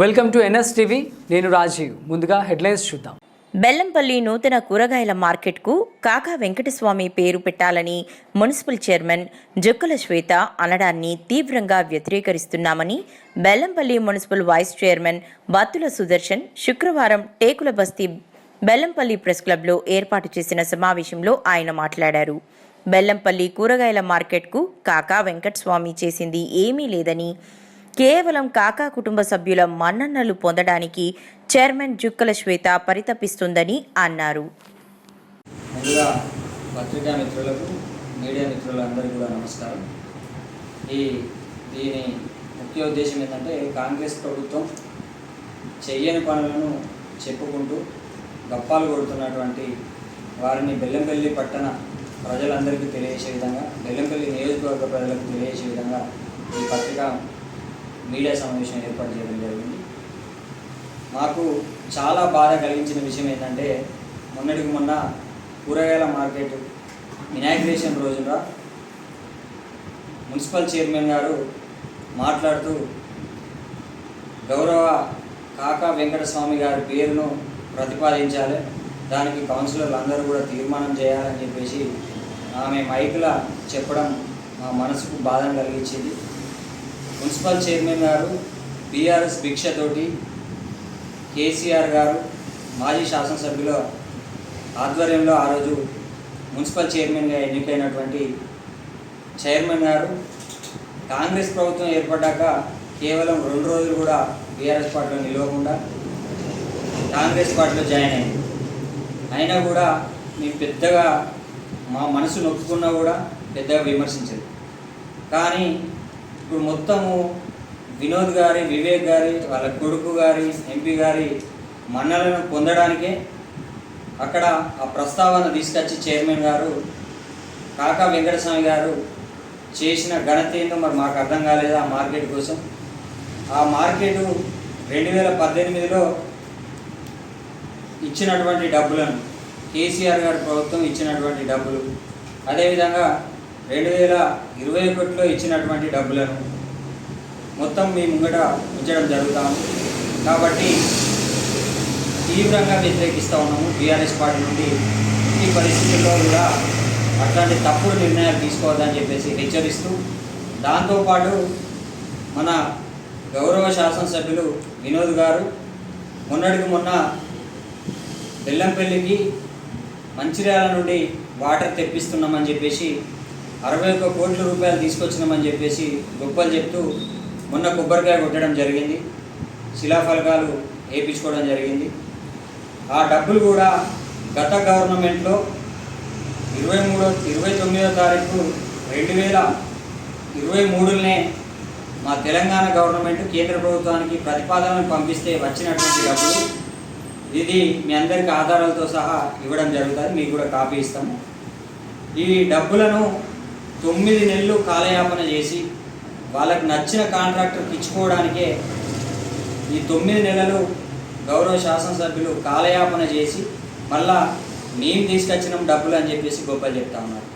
Welcome to NS TV నేను రాజీవ్. ముందుగా headlines చూద్దాం. బెల్లంపల్లి నూతన కూరగాయల మార్కెట్కు కాకా వెంకటస్వామి పేరు పెట్టాలని మున్సిపల్ చైర్మన్ జొక్కల శ్వేత అనడాన్ని తీవ్రంగా వ్యతిరేకరిస్తున్నామని Bellampally municipal vice chairman Battula Sudarshan శుక్రవారం టేకుల బస్తీ బెల్లంపల్లి ప్రెస్ క్లబ్లో ఏర్పాటు చేసిన సమావేశంలో ఆయన మాట్లాడారు. బెల్లంపల్లి కూరగాయల మార్కెట్కు కాకా వెంకటస్వామి చేసింది ఏమీ లేదని కేవలం కాకా కుటుంబ సభ్యుల మన్ననలు పొందడానికి చైర్మన్ జుక్కల శ్వేత పరితపిస్తుందని అన్నారు. పత్రికా మిత్రులకు మీడియా మిత్రులందరికీ కూడా నమస్కారం. ఈ దీని ముఖ్య ఉద్దేశం ఏంటంటే కాంగ్రెస్ ప్రభుత్వం చెయ్యని పనులను చెప్పుకుంటూ గప్పాలు కొడుతున్నటువంటి వారిని బెల్లంపల్లి పట్టణ ప్రజలందరికీ తెలియజేసే విధంగా బెల్లంపల్లి నియోజకవర్గ ప్రజలకు తెలియజేసే విధంగా ఈ పత్రికా మీడియా సమావేశం ఏర్పాటు చేయడం జరిగింది. మాకు చాలా బాధ కలిగించిన విషయం ఏంటంటే మొన్నటికి మొన్న కూరగాయల మార్కెట్ ఇనాగ్రేషన్ రోజున మున్సిపల్ చైర్మన్ గారు మాట్లాడుతూ గౌరవ కాకా వెంకటస్వామి గారి పేరును ప్రతిపాదించాలి. దానికి కౌన్సిలర్లు అందరూ కూడా తీర్మానం చేయాలని చెప్పేసి ఆమె మైకుల చెప్పడం మా మనసుకు బాధను కలిగించింది. మున్సిపల్ చైర్మన్ గారు బీఆర్ఎస్ భిక్షతోటి కేసీఆర్ గారు మాజీ శాసనసభ్యుల ఆధ్వర్యంలో ఆ రోజు మున్సిపల్ చైర్మన్గా ఎన్నికైనటువంటి చైర్మన్ గారు కాంగ్రెస్ ప్రభుత్వం ఏర్పడ్డాక కేవలం రెండు రోజులు కూడా బీఆర్ఎస్ పార్టీలో నిలవకుండా కాంగ్రెస్ పార్టీలో జాయిన్ అయింది అయినా కూడా మేము పెద్దగా మా మనసు నొప్పుకున్నా కూడా పెద్దగా విమర్శించదు కానీ ఇప్పుడు మొత్తము వినోద్ గారి వివేక్ గారి వాళ్ళ కొడుకు గారి ఎంపీ గారి మన్నలను పొందడానికే అక్కడ ఆ ప్రస్తావన తీసుకొచ్చి చైర్మన్ గారు కాకా వెంకటస్వామి గారు చేసిన ఘనత ఏందో మరి మాకు అర్థం కాలేదు ఆ మార్కెట్ కోసం? ఆ మార్కెట్ రెండు వేల పద్దెనిమిదిలో ఇచ్చినటువంటి డబ్బులను కేసీఆర్ గారి ప్రభుత్వం ఇచ్చినటువంటి డబ్బులు. అదేవిధంగా రెండు వేల ఇరవై ఒకటిలో ఇచ్చినటువంటి డబ్బులను మొత్తం మీ ముంగట ఉంచడం జరుగుతాము కాబట్టి తీవ్రంగా వ్యతిరేకిస్తూ ఉన్నాము బీఆర్ఎస్ పార్టీ నుండి. ఈ పరిస్థితుల్లో కూడా అట్లాంటి తప్పుడు నిర్ణయాలు తీసుకోవద్దని చెప్పేసి హెచ్చరిస్తూ దాంతోపాటు మన గౌరవ శాసనసభ్యులు వినోద్ గారు మొన్నటికి మొన్న బెల్లంపల్లికి మంచిర్యాల నుండి వాటర్ తెప్పిస్తున్నామని చెప్పేసి అరవై ఒక్క కోట్ల రూపాయలు తీసుకొచ్చినామని చెప్పేసి గొప్పలు చెప్తూ మొన్న కొబ్బరికాయ కొట్టడం జరిగింది. శిలాఫలకాలు వేయించుకోవడం జరిగింది. ఆ డబ్బులు కూడా గత గవర్నమెంట్లో ఇరవై మూడో ఇరవై తొమ్మిదో తారీఖు రెండు వేల ఇరవై మూడునే మా తెలంగాణ గవర్నమెంట్ కేంద్ర ప్రభుత్వానికి ప్రతిపాదనలు పంపిస్తే వచ్చినటువంటి డబ్బులు ఇది మీ అందరికి ఆధారాలతో సహా ఇవ్వడం జరుగుతుంది. మీకు కూడా కాపీ ఇస్తాము. ఈ డబ్బులను తొమ్మిది నెలలు కాలయాపన చేసి వాళ్ళకి నచ్చిన కాంట్రాక్టర్కి ఇచ్చుకోవడానికే ఈ తొమ్మిది నెలలు గౌరవ శాసనసభ్యులు కాలయాపన చేసి మళ్ళా మేము తీసుకొచ్చినాం డబ్బులు అని చెప్పేసి గొప్ప చెప్తా ఉన్నారు.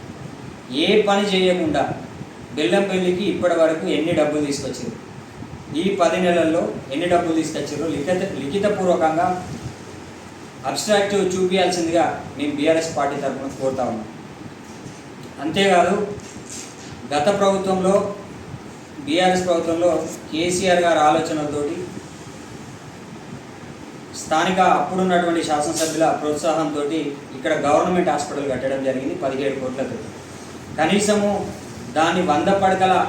ఏ పని చేయకుండా బెల్లంపల్లికి ఇప్పటి వరకు ఎన్ని డబ్బులు తీసుకొచ్చారు ఈ పది నెలల్లో ఎన్ని డబ్బులు తీసుకొచ్చారో లిఖిత లిఖితపూర్వకంగా అబ్స్ట్రాక్ట్ చూపించాల్సిందిగా మేము బీఆర్ఎస్ పార్టీ తరఫున కోరుతా ఉన్నాం. అంతేకాదు గత ప్రభుత్వంలో బీఆర్ఎస్ ప్రభుత్వంలో కేసీఆర్ గారి ఆలోచనలతోటి స్థానిక అప్పుడున్నటువంటి శాసనసభ్యుల ప్రోత్సాహంతో ఇక్కడ గవర్నమెంట్ హాస్పిటల్ కట్టడం జరిగింది పదిహేడు కోట్లతో కనీసము దాన్ని వంద పడకల